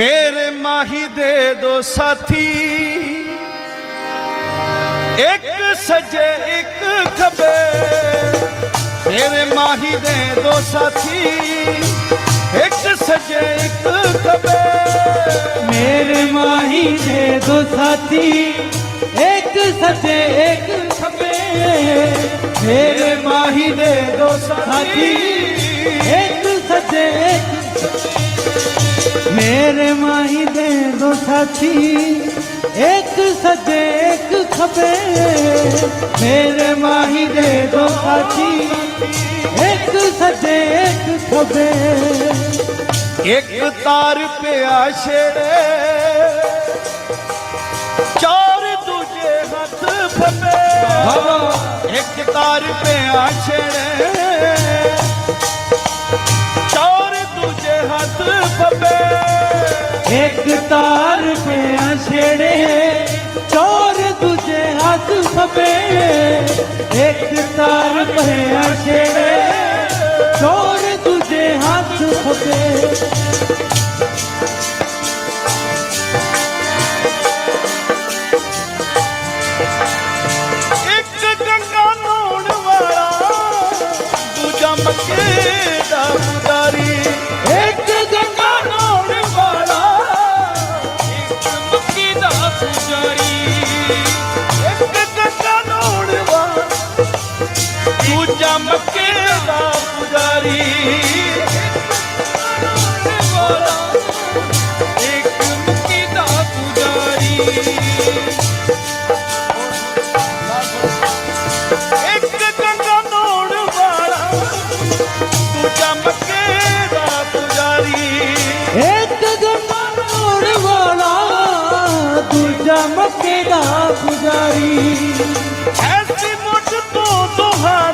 ਮੇਰੇ ਮਾਹੀ ਦੇ ਦੋ ਸਾਥੀ। ਇੱਕ ਸਜੇ, ਇੱਕ ਖੱਬੇ। ਮੇਰੇ ਮਾਹੀ ਦੇ ਦੋ ਸਾਥੀ। ਇੱਕ ਸਜੇ, ਇੱਕ ਖੱਬੇ। ਮੇਰੇ ਮਾਹੀ ਦੇ ਦੋ ਸਾਥੀ। ਇੱਕ ਸਜੇ, ਇੱਕ ਖੱਬੇ। ਮੇਰੇ ਮਾਹੀ ਦੇ ਦੋ ਸਾਥੀ। ਇੱਕ ਸਜੇ, ਇੱਕ ਖੱਬੇ। ਮੇਰੇ ਮਾਹੀ ਦੇ ਦੋ ਸਾਥੀ ਇੱਕ ਸਜੇ ਇੱਕ ਖਬੇ। ਮੇਰੇ ਮਾਹੀ ਦੇ ਦੋ ਸਾਥੀ ਇੱਕ ਸਜੇ ਇੱਕ ਖਬੇ। ਇੱਕ ਤਾਰ ਪਿਆ ਛੇੜੇ ਚਾਰ ਦੂਜੇ ਹੱਥ ਫੱਬੇ। ਇੱਕ ਤਾਰ ਪਿਆ ਛੇੜੇ ਚਾਰ ਹੱਥ ਪੱਬੇ ਇੱਕ ਤਾਰ ਪਿਆ ਛੇੜੇ, ਚੋਰ ਦੂਜੇ ਹੱਥ ਪੱਬੇ ਇੱਕ ਤਾਰ ਪਿਆ ਛੇੜੇ, ਚੋਰ ਦੂਜੇ ਹੱਥ ਪੱਬੇ ਮੰਗੇ ਦਾ ਉਦਾਰੀ ਇੱਕ ਜੱਗਾ ਨੋੜ ਵਾਲਾ ਇੱਕ ਮੱਕੀ ਦਾ ਪੁਜਾਰੀ ਦੂਜਾ ਮੱਕੇ ਦਾ ਪੁਜਾਰੀ ਇੱਕ ਗੰਗਾ ਵਾਲਾ, ਦੂਜਾ ਮੱਕੇ ਦਾ ਪੁਜਾਰੀ। ਐਸੀ ਮੁੱਢ ਤੋਂ ਦੋਹਾਂ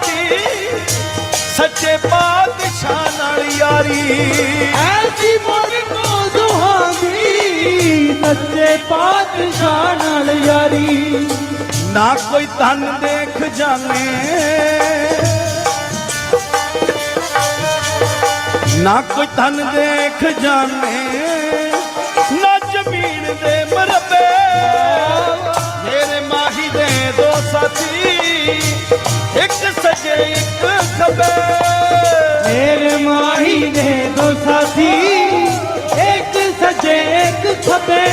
ਸੱਚੇ ਪਾਤਸ਼ਾਹ ਨਾਲ ਯਾਰੀ। ਐਸੀ ਮੋੜ ਤੋਂ ਦੁਹਾਂ ਦੀ ਸੱਚੇ ਪਾਤਸ਼ਾਹ ਨਾਲ ਯਾਰੀ। ਨਾ ਕੋਈ ਧਨ ਦੇਖ ਜਾਣੇ ਨਾ ਕੋਈ ਧਨ ਦੇਖ ਜਾਣੇ, ਨਾ ਜ਼ਮੀਨ ਦੇ ਮਰਬੇ ਮੇਰੇ ਮਾਹੀ ਦੇ ਦੋ ਸਾਥੀ, ਇੱਕ ਸੱਜੇ, ਇੱਕ ਖੱਬੇ। ਮੇਰੇ ਮਾਹੀ ਦੇ ਦੋ ਸਾਥੀ, ਇੱਕ ਸੱਜੇ, ਇੱਕ ਖੱਬੇ।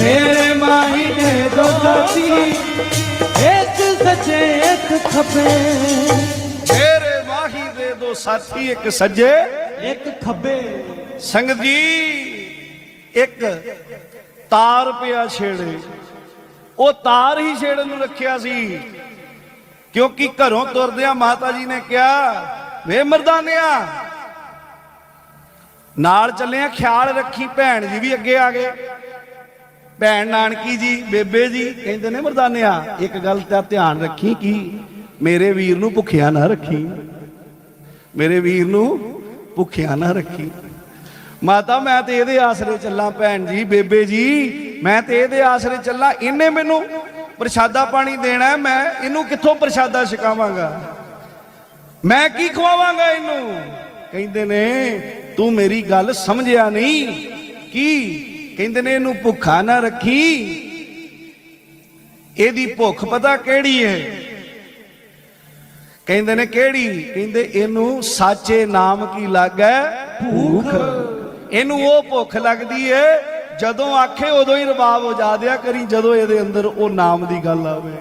ਮੇਰੇ ਮਾਹੀ ਦੇ ਦੋ ਸਾਥੀ, ਇੱਕ ਸੱਜੇ, ਇੱਕ ਖੱਬੇ। ਸਾਥੀ ਇੱਕ ਸੱਜੇ ਇੱਕ ਖੱਬੇ। ਸੰਗਤ ਜੀ ਇੱਕ ਤਾਰ ਪਿਆ ਛੇੜੇ। ਉਹ ਤਾਰ ਹੀ ਛੇੜਨ ਨੂੰ ਰੱਖਿਆ ਸੀ ਕਿਉਂਕਿ ਘਰੋਂ ਤੁਰਦਿਆਂ ਮਾਤਾ ਜੀ ਨੇ ਕਿਹਾ ਵੇ ਮਰਦਾਨਿਆ ਨਾਲ ਚੱਲਿਆ ਖਿਆਲ ਰੱਖੀ ਭੈਣ ਜੀ ਵੀ ਅੱਗੇ ਆ ਗਏ। ਭੈਣ ਨਾਨਕੀ ਜੀ ਬੇਬੇ ਜੀ ਕਹਿੰਦੇ ਨੇ ਮਰਦਾਨਿਆ ਇੱਕ ਗੱਲ ਦਾ ਧਿਆਨ ਰੱਖੀ ਕਿ ਮੇਰੇ ਵੀਰ ਨੂੰ ਭੁੱਖਿਆ ਨਾ ਰੱਖੀ। ਮੇਰੇ ਵੀਰ ਨੂੰ ਭੁੱਖਿਆ ਨਾ ਰੱਖੀ। ਮਾਤਾ, ਮੈਂ ਤੇ ਇਹਦੇ ਆਸਰੇ ਚੱਲਾਂ ਭੈਣ ਜੀ, ਬੇਬੇ ਜੀ, ਮੈਂ ਤੇ ਇਹਦੇ ਆਸਰੇ ਚੱਲਾਂ। ਇਹਨੇ ਮੈਨੂੰ ਪ੍ਰਸ਼ਾਦਾ ਪਾਣੀ ਦੇਣਾ ਮੈਂ ਇਹਨੂੰ ਕਿੱਥੋਂ ਪ੍ਰਸ਼ਾਦਾ ਛਕਾਵਾਂਗਾ? ਮੈਂ ਕੀ ਖਵਾਵਾਂਗਾ ਇਹਨੂੰ? ਕਹਿੰਦੇ ਨੇ, ਤੂੰ ਮੇਰੀ ਗੱਲ ਸਮਝਿਆ ਨਹੀਂ? ਕੀ? ਕਹਿੰਦੇ ਨੇ, ਇਹਨੂੰ ਭੁੱਖਾ ਨਾ ਰੱਖੀ। ਇਹਦੀ ਭੁੱਖ ਪਤਾ ਕਿਹੜੀ ਹੈ? ਕਹਿੰਦੇ ਨੇ ਕਿਹੜੀ? ਕਹਿੰਦੇ ਇਹਨੂੰ ਸਾਚੇ ਨਾਮ ਕੀ ਲੱਗੈ? ਭੂਖ। ਇਹਨੂੰ ਉਹ ਭੁੱਖ ਲੱਗਦੀ ਏ, ਜਦੋਂ ਆਖੇ ਉਦੋਂ ਹੀ ਰਬਾਬ ਹੋ ਦਿਆ ਕਰੀ, ਜਦੋਂ ਇਹਦੇ ਅੰਦਰ ਉਹ ਨਾਮ ਦੀ ਗੱਲ ਆਵੇ।